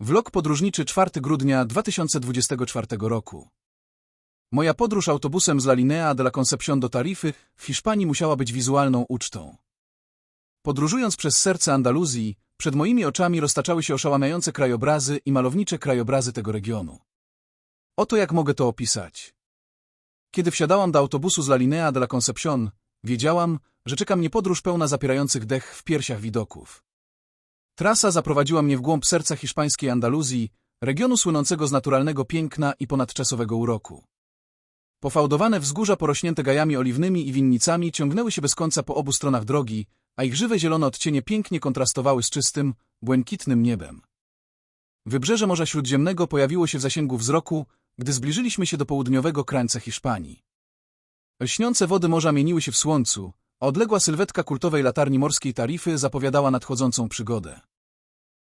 Vlog podróżniczy 4 grudnia 2024 roku. Moja podróż autobusem z La Linea de la Concepción do Tarify w Hiszpanii musiała być wizualną ucztą. Podróżując przez serce Andaluzji, przed moimi oczami roztaczały się oszałamiające krajobrazy i malownicze krajobrazy tego regionu. Oto jak mogę to opisać. Kiedy wsiadałam do autobusu z La Linea de la Concepción, wiedziałam, że czeka mnie podróż pełna zapierających dech w piersiach widoków. Trasa zaprowadziła mnie w głąb serca hiszpańskiej Andaluzji, regionu słynącego z naturalnego piękna i ponadczasowego uroku. Pofałdowane wzgórza porośnięte gajami oliwnymi i winnicami ciągnęły się bez końca po obu stronach drogi, a ich żywe zielone odcienie pięknie kontrastowały z czystym, błękitnym niebem. Wybrzeże Morza Śródziemnego pojawiło się w zasięgu wzroku, gdy zbliżyliśmy się do południowego krańca Hiszpanii. Lśniące wody morza mieniły się w słońcu, odległa sylwetka kultowej latarni morskiej Tarify zapowiadała nadchodzącą przygodę.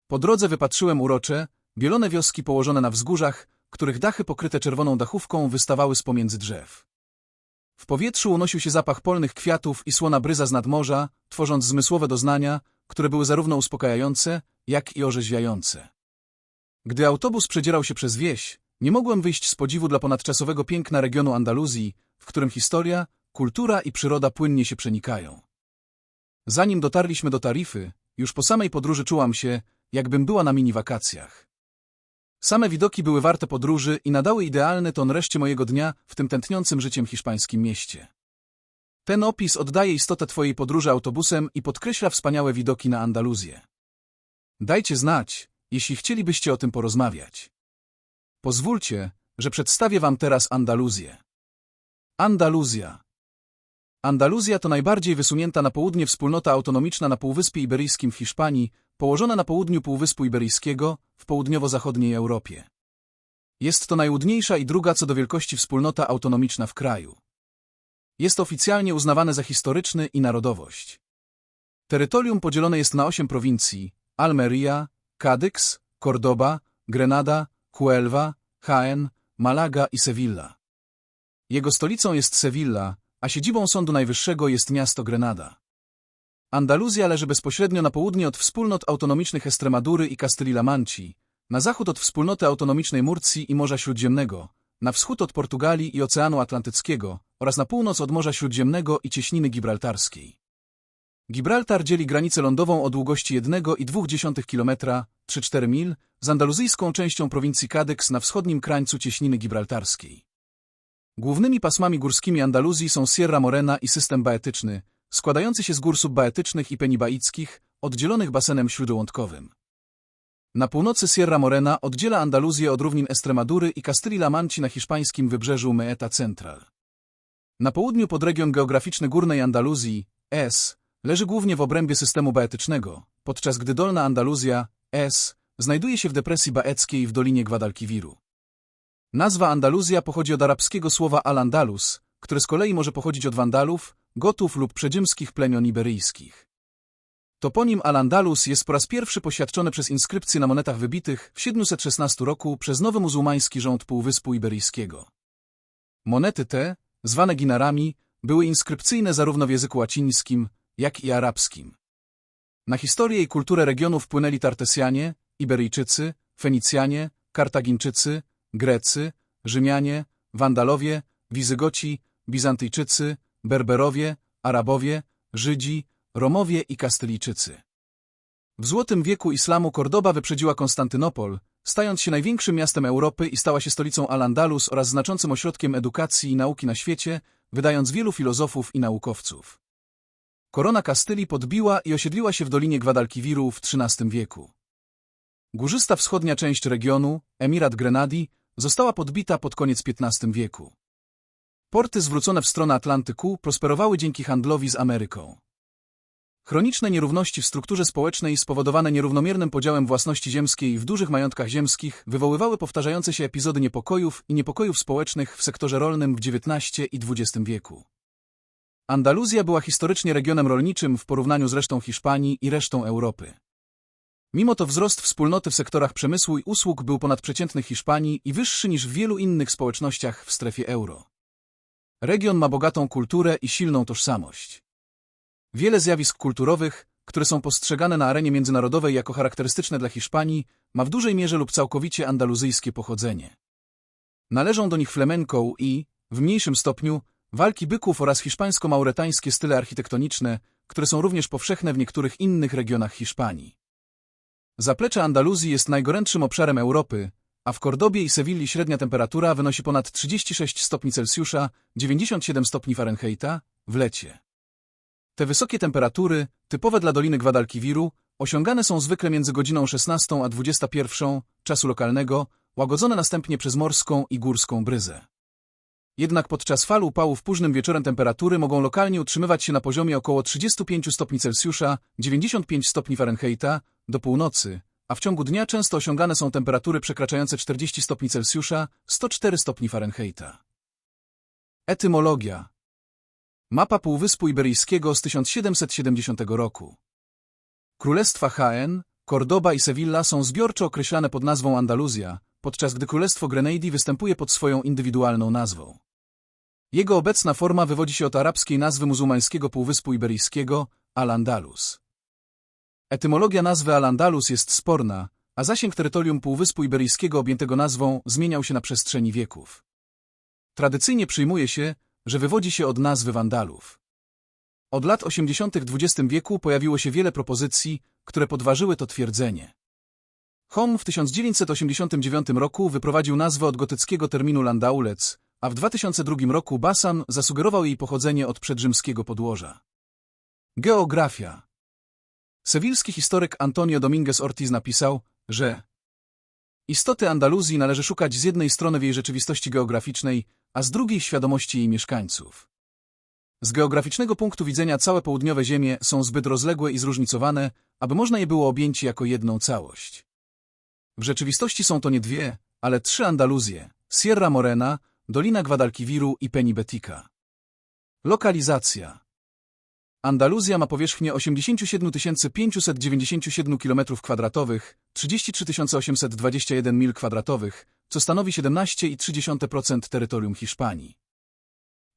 Po drodze wypatrzyłem urocze, bielone wioski położone na wzgórzach, których dachy pokryte czerwoną dachówką wystawały z pomiędzy drzew. W powietrzu unosił się zapach polnych kwiatów i słona bryza z nadmorza, tworząc zmysłowe doznania, które były zarówno uspokajające, jak i orzeźwiające. Gdy autobus przedzierał się przez wieś, nie mogłem wyjść z podziwu dla ponadczasowego piękna regionu Andaluzji, w którym historia, kultura i przyroda płynnie się przenikają. Zanim dotarliśmy do Tarify, już po samej podróży czułam się, jakbym była na mini wakacjach. Same widoki były warte podróży i nadały idealny ton reszcie mojego dnia w tym tętniącym życiem hiszpańskim mieście. Ten opis oddaje istotę Twojej podróży autobusem i podkreśla wspaniałe widoki na Andaluzję. Dajcie znać, jeśli chcielibyście o tym porozmawiać. Pozwólcie, że przedstawię Wam teraz Andaluzję. Andaluzja. Andaluzja to najbardziej wysunięta na południe wspólnota autonomiczna na Półwyspie Iberyjskim w Hiszpanii, położona na południu Półwyspu Iberyjskiego, w południowo-zachodniej Europie. Jest to najłudniejsza i druga co do wielkości wspólnota autonomiczna w kraju. Jest oficjalnie uznawane za historyczny i narodowość. Terytorium podzielone jest na osiem prowincji Almeria, Kadyks, Cordoba, Grenada, Huelva, Jaén, Malaga i Sevilla. Jego stolicą jest Sevilla, a siedzibą Sądu Najwyższego jest miasto Grenada. Andaluzja leży bezpośrednio na południe od wspólnot autonomicznych Estremadury i Castilla Manci, na zachód od wspólnoty autonomicznej Murcji i Morza Śródziemnego, na wschód od Portugalii i Oceanu Atlantyckiego oraz na północ od Morza Śródziemnego i cieśniny gibraltarskiej. Gibraltar dzieli granicę lądową o długości 1,2 km, 3-4 mil, z andaluzyjską częścią prowincji Kadyks na wschodnim krańcu cieśniny gibraltarskiej. Głównymi pasmami górskimi Andaluzji są Sierra Morena i system baetyczny, składający się z gór subbaetycznych i penibaickich, oddzielonych basenem śródołądkowym. Na północy Sierra Morena oddziela Andaluzję od równin Estremadury i Castilla Manci na hiszpańskim wybrzeżu Meeta Central. Na południu podregion geograficzny Górnej Andaluzji, S, leży głównie w obrębie systemu baetycznego, podczas gdy Dolna Andaluzja, S, znajduje się w depresji baeckiej w Dolinie Guadalquiviru. Nazwa Andaluzja pochodzi od arabskiego słowa al-Andalus, które z kolei może pochodzić od Wandalów, Gotów lub przedziemskich plemion iberyjskich. Toponim Al-Andalus jest po raz pierwszy poświadczony przez inskrypcje na monetach wybitych w 716 roku przez nowy muzułmański rząd Półwyspu Iberyjskiego. Monety te, zwane ginarami, były inskrypcyjne zarówno w języku łacińskim, jak i arabskim. Na historię i kulturę regionu wpłynęli Tartesjanie, Iberyjczycy, Fenicjanie, Kartagińczycy, Grecy, Rzymianie, Wandalowie, Wizygoci, Bizantyjczycy, Berberowie, Arabowie, Żydzi, Romowie i Kastylijczycy. W złotym wieku islamu Kordoba wyprzedziła Konstantynopol, stając się największym miastem Europy i stała się stolicą Al-Andalus oraz znaczącym ośrodkiem edukacji i nauki na świecie, wydając wielu filozofów i naukowców. Korona Kastylii podbiła i osiedliła się w Dolinie Guadalquiviru w XIII wieku. Górzysta wschodnia część regionu, Emirat Grenadi, została podbita pod koniec XV wieku. Porty zwrócone w stronę Atlantyku prosperowały dzięki handlowi z Ameryką. Chroniczne nierówności w strukturze społecznej spowodowane nierównomiernym podziałem własności ziemskiej w dużych majątkach ziemskich wywoływały powtarzające się epizody niepokojów i niepokojów społecznych w sektorze rolnym w XIX i XX wieku. Andaluzja była historycznie regionem rolniczym w porównaniu z resztą Hiszpanii i resztą Europy. Mimo to wzrost wspólnoty w sektorach przemysłu i usług był ponadprzeciętny Hiszpanii i wyższy niż w wielu innych społecznościach w strefie euro. Region ma bogatą kulturę i silną tożsamość. Wiele zjawisk kulturowych, które są postrzegane na arenie międzynarodowej jako charakterystyczne dla Hiszpanii, ma w dużej mierze lub całkowicie andaluzyjskie pochodzenie. Należą do nich flamenco i, w mniejszym stopniu, walki byków oraz hiszpańsko-mauretańskie style architektoniczne, które są również powszechne w niektórych innych regionach Hiszpanii. Zaplecze Andaluzji jest najgorętszym obszarem Europy, a w Kordobie i Sewilli średnia temperatura wynosi ponad 36 stopni Celsjusza, 97 stopni Fahrenheita, w lecie. Te wysokie temperatury, typowe dla Doliny Guadalquiviru, osiągane są zwykle między godziną 16 a 21 czasu lokalnego, łagodzone następnie przez morską i górską bryzę. Jednak podczas fal upałów późnym wieczorem temperatury mogą lokalnie utrzymywać się na poziomie około 35 stopni Celsjusza, 95 stopni Fahrenheita, do północy, a w ciągu dnia często osiągane są temperatury przekraczające 40 stopni Celsjusza, 104 stopni Fahrenheita. Etymologia Mapa Półwyspu Iberyjskiego z 1770 roku Królestwa Jaén, Cordoba i Sevilla są zbiorczo określane pod nazwą Andaluzja, podczas gdy Królestwo Grenady występuje pod swoją indywidualną nazwą. Jego obecna forma wywodzi się od arabskiej nazwy muzułmańskiego Półwyspu Iberyjskiego Al-Andalus. Etymologia nazwy Al-Andalus jest sporna, a zasięg terytorium Półwyspu Iberyjskiego objętego nazwą zmieniał się na przestrzeni wieków. Tradycyjnie przyjmuje się, że wywodzi się od nazwy Wandalów. Od lat 80. XX wieku pojawiło się wiele propozycji, które podważyły to twierdzenie. Hom w 1989 roku wyprowadził nazwę od gotyckiego terminu Landaulec, a w 2002 roku Basan zasugerował jej pochodzenie od przedrzymskiego podłoża. Geografia Sewilski historyk Antonio Dominguez Ortiz napisał, że istoty Andaluzji należy szukać z jednej strony w jej rzeczywistości geograficznej, a z drugiej w świadomości jej mieszkańców. Z geograficznego punktu widzenia całe południowe ziemie są zbyt rozległe i zróżnicowane, aby można je było objąć jako jedną całość. W rzeczywistości są to nie dwie, ale trzy Andaluzje, Sierra Morena, Dolina Guadalquiviru i Penibetica. Lokalizacja Andaluzja ma powierzchnię 87 597 km2, 33 821 mil kwadratowych, co stanowi 17,3% terytorium Hiszpanii.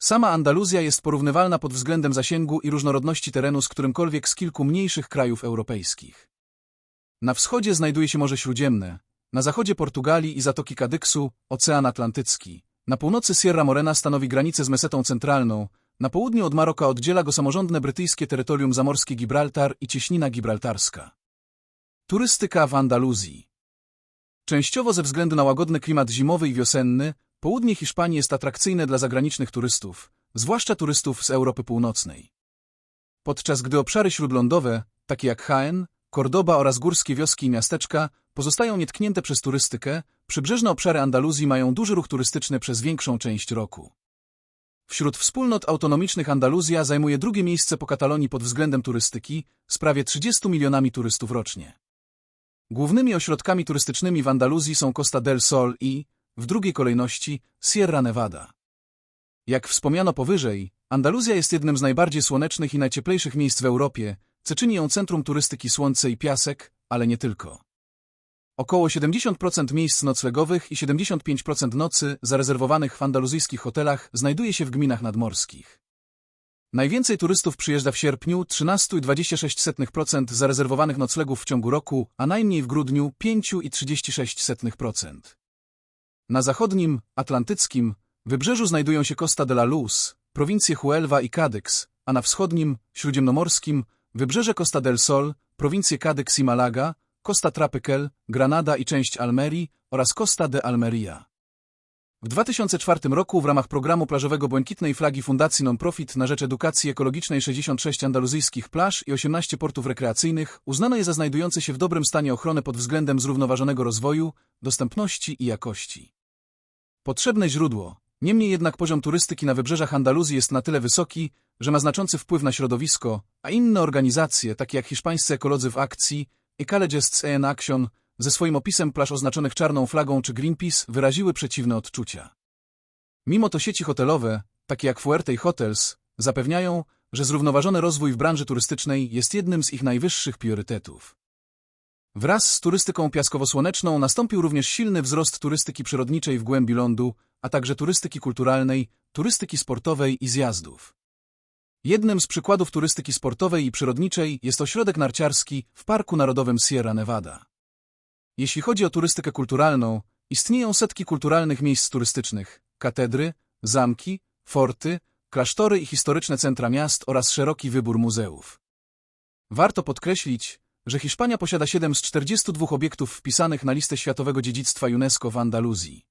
Sama Andaluzja jest porównywalna pod względem zasięgu i różnorodności terenu z którymkolwiek z kilku mniejszych krajów europejskich. Na wschodzie znajduje się Morze Śródziemne, na zachodzie Portugalii i Zatoki Kadyksu Ocean Atlantycki, na północy Sierra Morena stanowi granicę z Mesetą Centralną, na południu od Maroka oddziela go samorządne brytyjskie terytorium zamorskie Gibraltar i cieśnina gibraltarska. Turystyka w Andaluzji Częściowo ze względu na łagodny klimat zimowy i wiosenny, południe Hiszpanii jest atrakcyjne dla zagranicznych turystów, zwłaszcza turystów z Europy Północnej. Podczas gdy obszary śródlądowe, takie jak Jaén, Kordoba oraz górskie wioski i miasteczka pozostają nietknięte przez turystykę, przybrzeżne obszary Andaluzji mają duży ruch turystyczny przez większą część roku. Wśród wspólnot autonomicznych Andaluzja zajmuje drugie miejsce po Katalonii pod względem turystyki, z prawie 30 milionami turystów rocznie. Głównymi ośrodkami turystycznymi w Andaluzji są Costa del Sol i, w drugiej kolejności, Sierra Nevada. Jak wspomniano powyżej, Andaluzja jest jednym z najbardziej słonecznych i najcieplejszych miejsc w Europie, co czyni ją centrum turystyki słońce i piasek, ale nie tylko. Około 70% miejsc noclegowych i 75% nocy zarezerwowanych w andaluzyjskich hotelach znajduje się w gminach nadmorskich. Najwięcej turystów przyjeżdża w sierpniu 13,26% zarezerwowanych noclegów w ciągu roku, a najmniej w grudniu 5,36%. Na zachodnim, atlantyckim, wybrzeżu znajdują się Costa de la Luz, prowincje Huelva i Cadix, a na wschodnim, śródziemnomorskim, wybrzeże Costa del Sol, prowincje Cadix i Malaga, Costa Trapekel, Granada i część Almerii oraz Costa de Almeria. W 2004 roku w ramach programu plażowego Błękitnej Flagi Fundacji Non-Profit na rzecz edukacji ekologicznej 66 andaluzyjskich plaż i 18 portów rekreacyjnych uznano je za znajdujące się w dobrym stanie ochrony pod względem zrównoważonego rozwoju, dostępności i jakości. Potrzebne źródło. Niemniej jednak poziom turystyki na wybrzeżach Andaluzji jest na tyle wysoki, że ma znaczący wpływ na środowisko, a inne organizacje, takie jak hiszpańscy ekolodzy w akcji, Ecologists in Action, ze swoim opisem plaż oznaczonych czarną flagą czy Greenpeace wyraziły przeciwne odczucia. Mimo to sieci hotelowe, takie jak Fuerte Hotels, zapewniają, że zrównoważony rozwój w branży turystycznej jest jednym z ich najwyższych priorytetów. Wraz z turystyką piaskowo-słoneczną nastąpił również silny wzrost turystyki przyrodniczej w głębi lądu, a także turystyki kulturalnej, turystyki sportowej i zjazdów. Jednym z przykładów turystyki sportowej i przyrodniczej jest ośrodek narciarski w Parku Narodowym Sierra Nevada. Jeśli chodzi o turystykę kulturalną, istnieją setki kulturalnych miejsc turystycznych, katedry, zamki, forty, klasztory i historyczne centra miast oraz szeroki wybór muzeów. Warto podkreślić, że Hiszpania posiada 7 z 42 obiektów wpisanych na listę Światowego Dziedzictwa UNESCO w Andaluzji.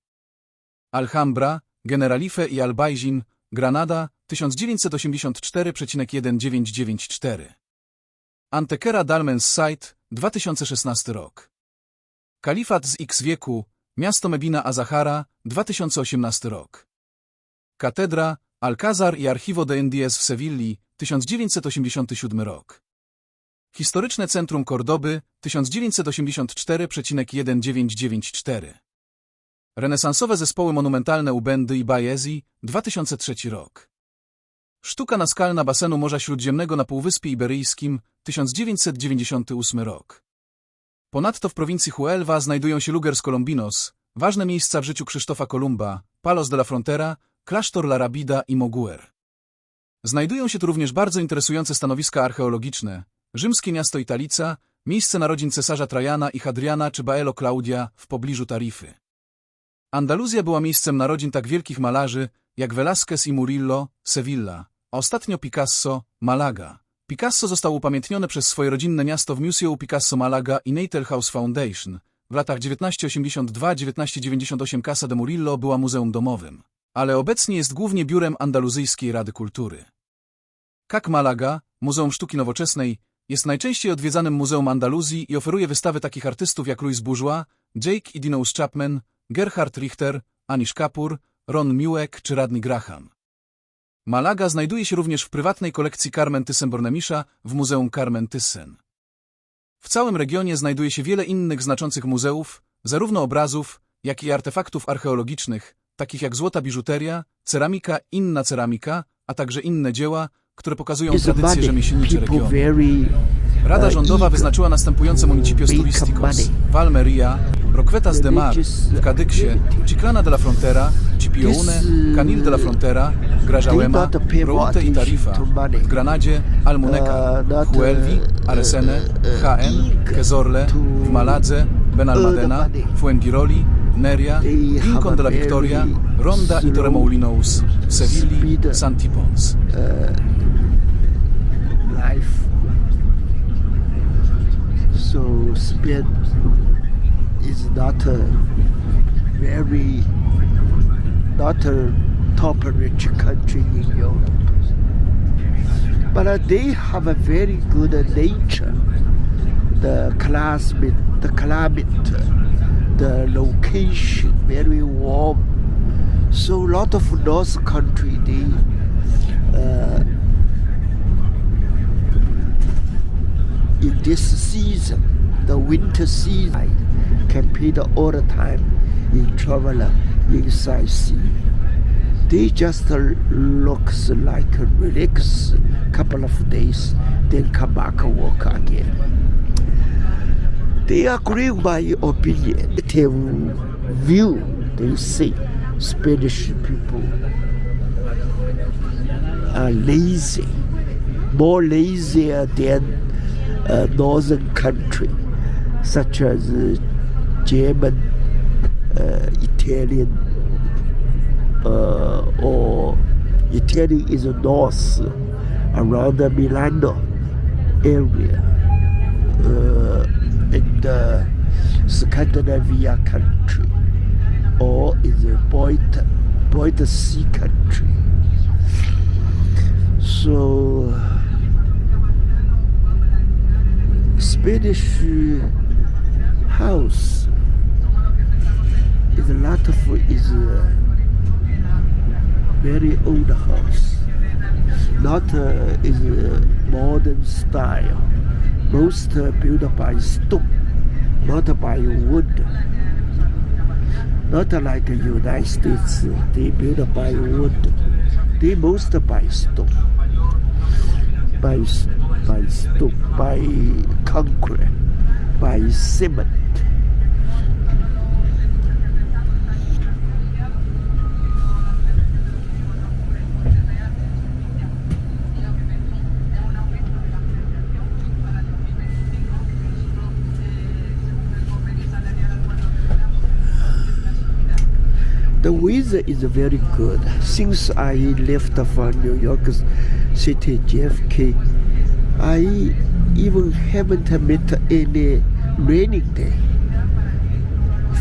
Alhambra, Generalife i Albaicin, Granada 1984,1994. Antequera Dalmens Site 2016 rok. Kalifat z X wieku, miasto Medina Azahara 2018 rok. Katedra, Alcázar i Archivo de Indies w Sewilli 1987 rok. Historyczne Centrum Kordoby 1984,1994. Renesansowe zespoły monumentalne Ubendy i Bajezi 2003 rok. Sztuka naskalna basenu Morza Śródziemnego na Półwyspie Iberyjskim 1998 rok. Ponadto w prowincji Huelva znajdują się Luger z Colombinos, ważne miejsca w życiu Krzysztofa Kolumba, Palos de la Frontera, klasztor La Rabida i Moguer. Znajdują się tu również bardzo interesujące stanowiska archeologiczne, rzymskie miasto Italica, miejsce narodzin cesarza Trajana i Hadriana czy Baelo Claudia w pobliżu Tarify. Andaluzja była miejscem narodzin tak wielkich malarzy jak Velázquez i Murillo, Sevilla, ostatnio Picasso, Malaga. Picasso został upamiętniony przez swoje rodzinne miasto w Museu Picasso Malaga i Natal House Foundation. W latach 1982-1998 Casa de Murillo była muzeum domowym, ale obecnie jest głównie biurem Andaluzyjskiej Rady Kultury. CAC Malaga, Muzeum Sztuki Nowoczesnej, jest najczęściej odwiedzanym muzeum Andaluzji i oferuje wystawy takich artystów jak Louis Bourgeois, Jake i Dinous Chapman, Gerhard Richter, Anish Kapoor, Ron Miłek czy Radny Graham. Malaga znajduje się również w prywatnej kolekcji Carmen Thyssen-Bornemisza w Muzeum Carmen Thyssen. W całym regionie znajduje się wiele innych znaczących muzeów, zarówno obrazów, jak i artefaktów archeologicznych, takich jak złota biżuteria, ceramika, inna ceramika, a także inne dzieła, które pokazują tradycje rzemieślnicze regionu. Rada uh, rządowa wyznaczyła następujące municipios turísticos. Valmeria, Roquetas de Mar, Religious w Kadyksie. Chiclana de la Frontera, Chipione, This, uh, Canil de la Frontera, Grażałema, Route i Tarifa, w Granadzie, Almuneca, Uh, Huelvi, uh, Aresene, uh, Quezorle, to w Maladze, Benalmadena. Fuengiroli, Neria, Rincon de la Victoria, Ronda i Torremolinos, speed. Santipons. So Spain is not a very not a top rich country in Europe. But uh, they have a very good uh, nature. The climate, the climate, the location, very warm. So a lot of North country they uh, in this season, the winter season, campaign all the time in traveler inside sea. They just looks like a relax couple of days, then come back and work again. They agree with my opinion. They view, they say, Spanish people are lazy, more lazier than uh, northern country, such as uh, German, uh, Italian, uh, or Italy is north around the Milano area, uh, in the Scandinavia country, or in the Baltic Sea country. So Spanish uh, house is a lot of is a very old house, not uh, is a modern style. Most uh, built by stone, not by wood. Not like the United States, they built by wood. They most by stone by s- by stone, by concrete, by cement. The weather is very good. Since I left from New York City, JFK I even haven't met any raining day.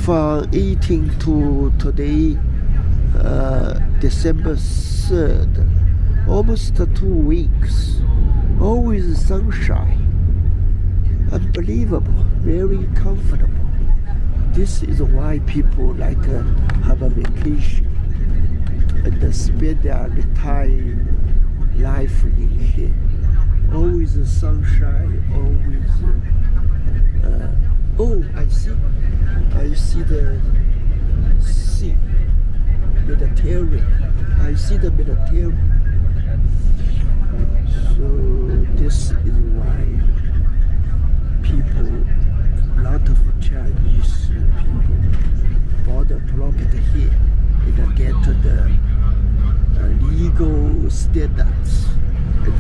From 18 to today, uh, December 3rd, almost two weeks, always sunshine. Unbelievable, very comfortable. This is why people like uh, have a vacation and spend their entire life in here. Always sunshine, always. Uh, oh, I see. I see the sea, Mediterranean. I see the Mediterranean. So this is why people, a lot of Chinese people bought a property here and get the uh, legal standards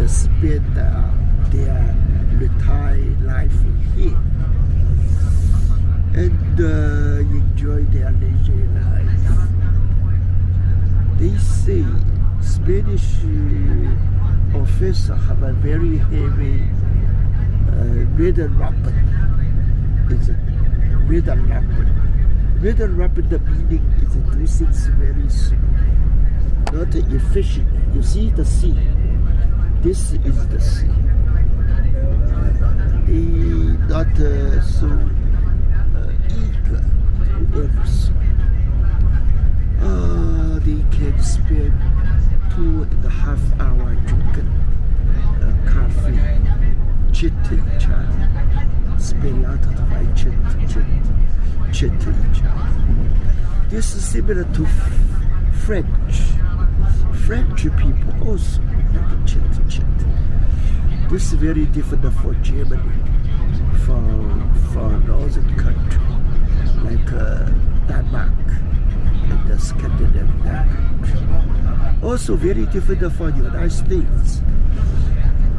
and spend uh, their retired life here and uh, enjoy their leisure life. They say Spanish uh, officer have a very heavy uh, red rapid. It's a red rapid. Red rapid the meaning is do things very slow, not efficient. You see the sea. This is the sea. They not uh, so uh, eager to everything. Uh, they can spend two and a half hour drinking uh, coffee, chitting other. Spend a lot of time chit, chit, chit each other. This is similar to French. French people also like chit, chit. This is very different for Germany, for, for northern country, like uh, Denmark and the Scandinavian country. Also very different for the United States.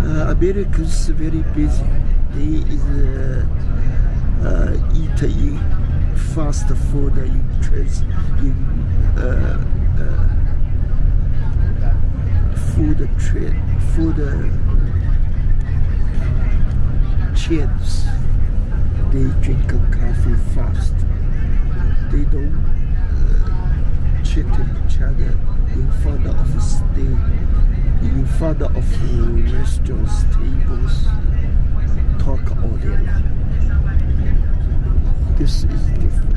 Uh, Americans very busy. They is uh, uh, eat in fast food in in uh, food trade food uh, chains. They drink coffee fast. They don't uh, cheat each other in front of stay in front of uh, restaurants tables talk all day long. This is different.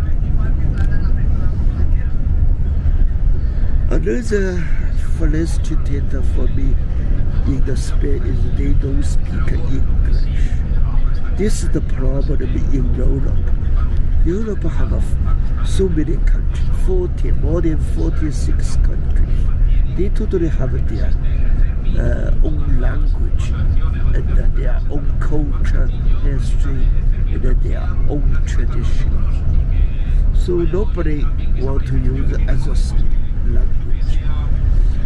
Another frustrator for me in the Spain is they don't speak English. This is the problem in Europe. Europe have so many countries, 40, more than 46 countries. They totally have their uh, own language and uh, their own culture, history, and uh, their own tradition. So nobody want to use as a language.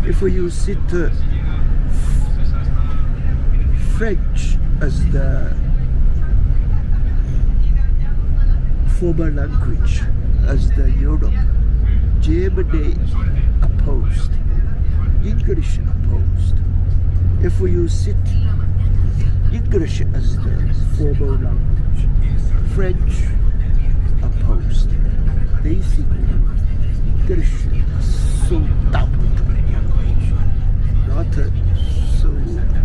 If you sit uh, French as the former language as the Europe, Germany opposed, English opposed. If you sit English as the formal language, French opposed. They think English is so dumb such so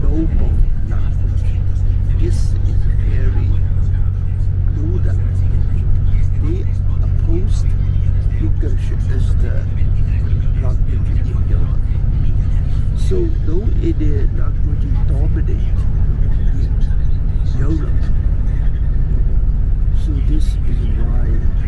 noble knowledge. This is very Buddha. They opposed Yogamsha as the language in Yoga. So though it is not going to dominate in Yoga, so this is why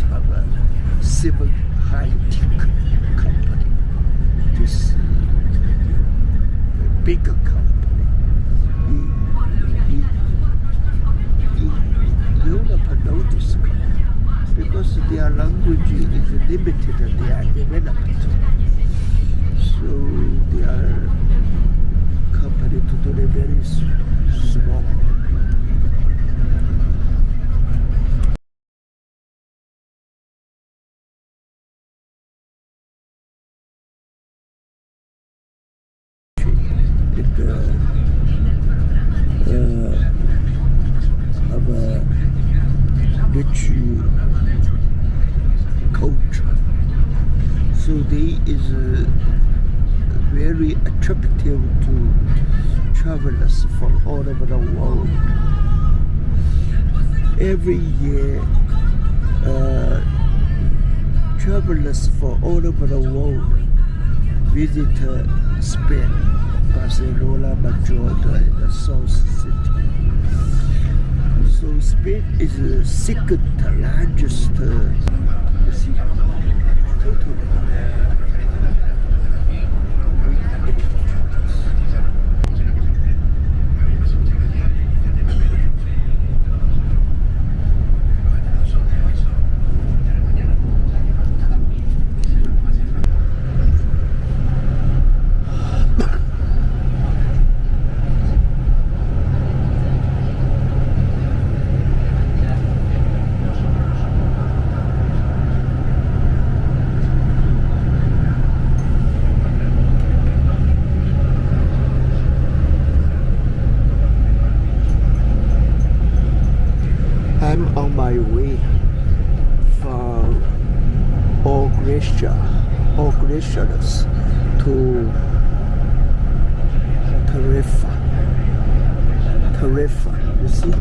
Have a civil high-tech company. This uh, bigger company. You, you, you never know this company because their language is limited and they are developed. So they are company to do very small. All over the world. Every year, uh, travelers from all over the world visit uh, Spain, Barcelona, Madrid, and the South City. So Spain is the second largest. Uh, you all gracious, to Tarifa. Terrify. You see.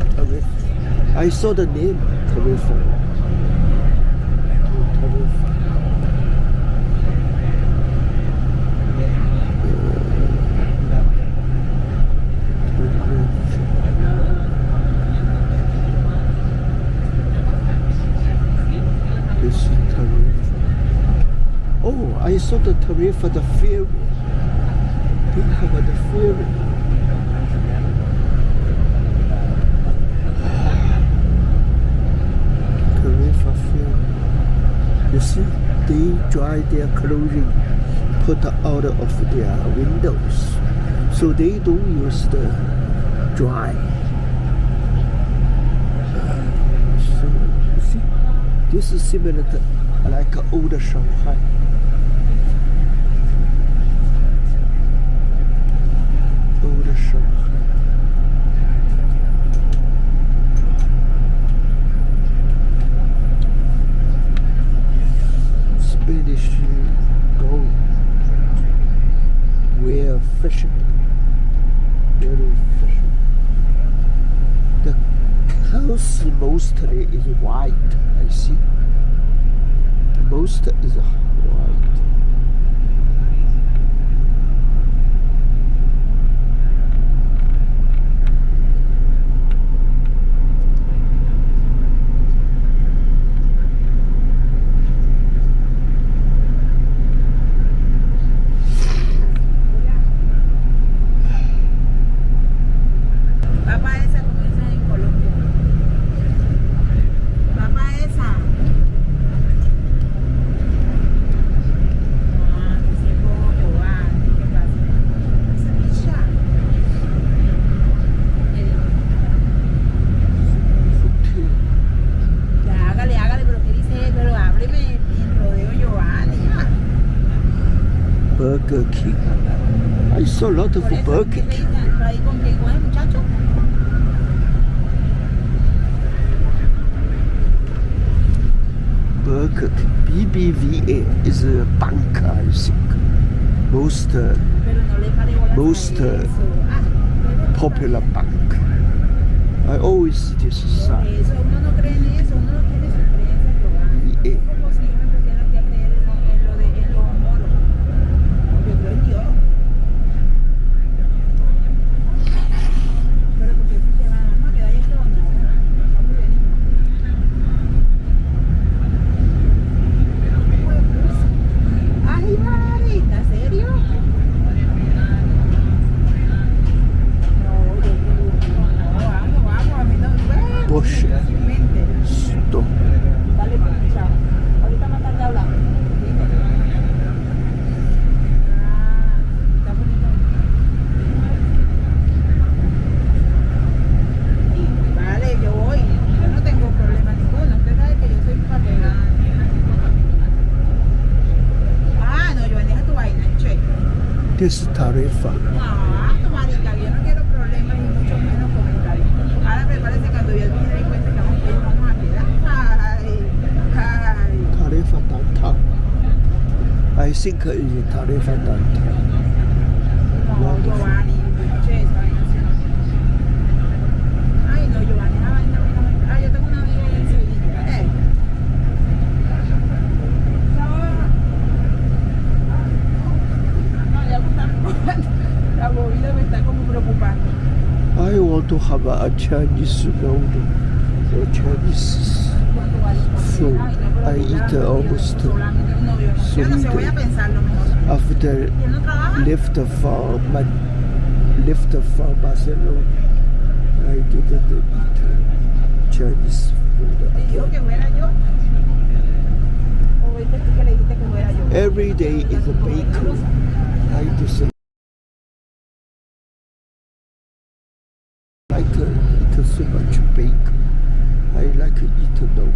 I saw the name Tarifa. I saw the Tarifa, the ferry. Think about the ferry. Tarifa ferry. You see, they dry their clothing, put out of their windows, so they don't use the dry. So, you see, this is similar to like old Shanghai. Old Shanghai. Spanish gold. We're fishing. Very fishing. The house mostly is white, I see. Most is lot of Burger King. Burger BBVA is a bank, I think. Most, uh, most uh, popular bank. I always see this sign. This is Tarifa. No, marica, yo no quiero problemas y mucho menos comentarios. Ahora que cuando yo me di cuenta que vamos a ir, vamos a quedar. Ay, ay. Tarifa downtown. I think it's Tarifa downtown. Chinese road or Chinese food. I eat almost Sunday. After left for my left for Barcelona, I didn't eat Chinese food. Every day is a bakery. I just like so much bacon. I like to eat noodle.